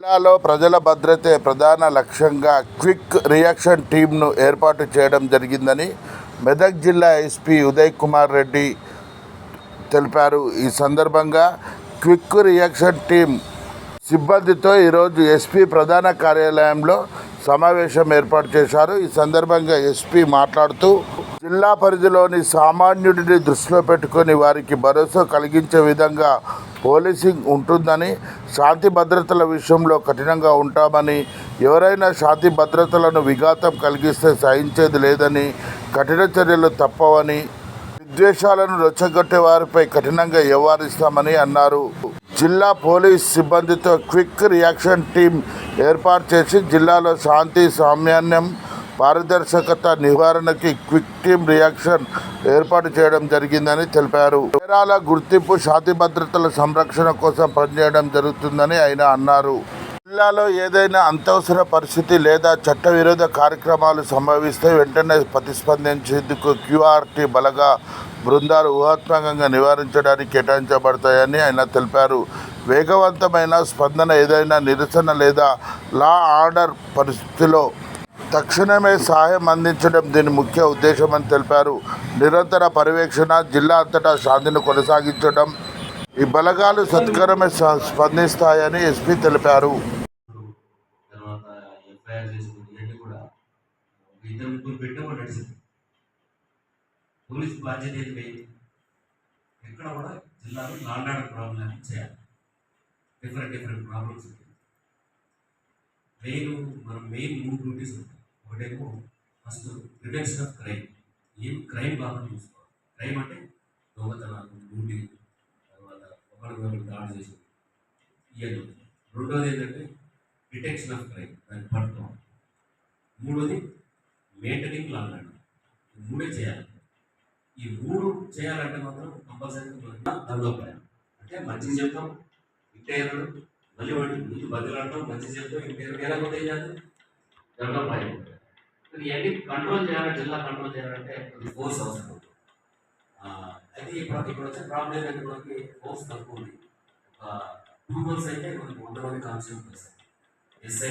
జిల్లాలో ప్రజల భద్రతే ప్రధాన లక్ష్యంగా క్విక్ రియాక్షన్ టీంను ఏర్పాటు చేయడం జరిగిందని మెదక్ జిల్లా ఎస్పీ ఉదయ్ కుమార్ రెడ్డి తెలిపారు. ఈ సందర్భంగా క్విక్ రియాక్షన్ టీం సిబ్బందితో ఈరోజు ఎస్పీ ప్రధాన కార్యాలయంలో సమావేశం ఏర్పాటు చేశారు. ఈ సందర్భంగా ఎస్పీ మాట్లాడుతూ జిల్లా పరిధిలోని సామాన్యుడిని దృష్టిలో పెట్టుకొని వారికి భరోసా కలిగించే విధంగా పోలీసింగ్ ఉంటుందని శాంతి భద్రతల విషయంలో కఠినంగా ఉంటామని ఎవరైనా శాంతి భద్రతలను విఘాతం కలిగిస్తే సహించేది లేదని కఠిన చర్యలు తప్పవని విద్వేషాలను రెచ్చగొట్టే వారిపై కఠినంగా వ్యవహరిస్తామని అన్నారు. జిల్లా పోలీస్ సిబ్బందితో క్విక్ రియాక్షన్ టీం ఏర్పాటు చేసి జిల్లాలో శాంతి సామాన్యం పారదర్శకత నివారణకి క్విక్ టీమ్ రియాక్షన్ ఏర్పాటు చేయడం జరిగిందని తెలిపారు. నేరాల గుర్తింపు శాంతి భద్రతల సంరక్షణ కోసం పనిచేయడం జరుగుతుందని ఆయన అన్నారు. జిల్లాలో ఏదైనా అంత్యవసర పరిస్థితి లేదా చట్టవిరోధ కార్యక్రమాలు సంభవిస్తే వెంటనే ప్రతిస్పందించేందుకు క్యూఆర్టీ బలగా బృందాలు ఊహాత్మకంగా నివారించడానికి కేటాయించబడతాయని ఆయన తెలిపారు. వేగవంతమైన స్పందన ఏదైనా నిరసన లేదా లా ఆర్డర్ పరిస్థితిలో తక్షణమే సహాయం అందించడం దీని ముఖ్య ఉద్దేశమని తెలిపారు. నిరంతర పర్యవేక్షణ జిల్లా అంతటా శాంతిని కొనసాగించడం ఈ బలగాలు సత్కరమే స్పందిస్తాయని ఎస్పీ తెలిపారు. పోలీస్ బాధ్యత ఎక్కడ కూడా జిల్లాలో లాండ్ ప్రాబ్లం చేయాలి. డిఫరెంట్ డిఫరెంట్ ప్రాబ్లమ్స్ ఉంటాయి మెయిన్ మనం మెయిన్ మూడు డ్యూటీస్ ఉంటాయి. ఒకటేమో ఫస్ట్ ప్రివెన్షన్ ఆఫ్ క్రైమ్. ఏం క్రైమ్ కాకుండా చూసుకోవాలి? క్రైమ్ అంటే దొంగతనాలు లూటీ తర్వాత ఒకరికి దాడి చేసి ఇవన్నీ రెండోది ఏంటంటే డిటెక్షన్ ఆఫ్ క్రైమ్ దాన్ని పట్టుకోవాలి. మూడోది మెయింటైనింగ్ లాంగ్ అండ్ మూడే చేయాలి. ఈ మూడు చేయాలంటే మాత్రం కంపల్సరీ డెవలప్ అయ్యాలి అంటే మంచి చెప్తాం ఇంటేయడం మళ్ళీ వాటి ముందు బదిలాడటం మంచి చెప్తాం ఇంటేయడం ఎలా కొత్త చేయాలి డెవలప్ అయ్యాలి ఇవన్నీ కంట్రోల్ చేయాలంటే జిల్లా కంట్రోల్ చేయాలంటే ఫోర్స్ అవసరం అయితే ఇప్పుడు ఇక్కడ వచ్చే ప్రాబ్లం ఏంటంటే మనకి ఫోర్స్ తక్కువ ఉంది. ఒక టూ మంత్స్ అయితే మనకు వంద మంది కాన్స్టేబుల్ ఎస్ఐ